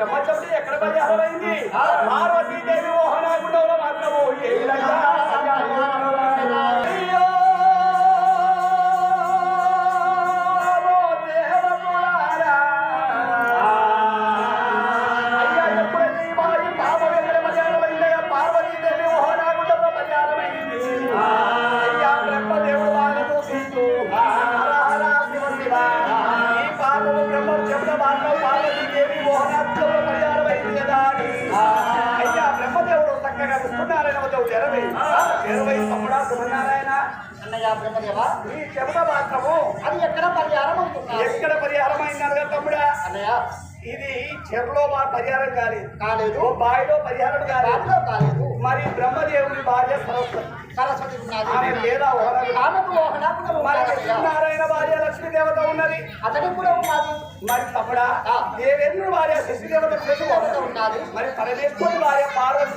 ప్రపంచంలో ఎక్కడ పరిహారమైంది? పార్వతీదేవి మోహనాగుండంలో ఇరవై తమ్ముడా సుమనారాయణ అన్నయ్య బ్రహ్మదేవా ఈ చెమట మాత్రము అది ఎక్కడ పరిహారం ఎక్కడ పరిహారం అయిందనగా తమ్ముడా అన్నయ్య ఇది చెరులో మా పరిహారం కాలేదు కాలేదు బావిలో పరిహారం కాలేదు కాలేదు మరి బ్రహ్మదేవుని భార్య సరస్వతి సరస్వతి ఆమె అన్నయ్య. నారాయణ భార్య లక్ష్మీ దేవత ఉన్నది అతనికి కూడా ఉన్నది మరి తమ్ముడా ఆ. దేవేంద్రుని భార్య శశి దేవత దేవత ఉన్నది మరి పరమేశ్వరుని భార్య పార్వతి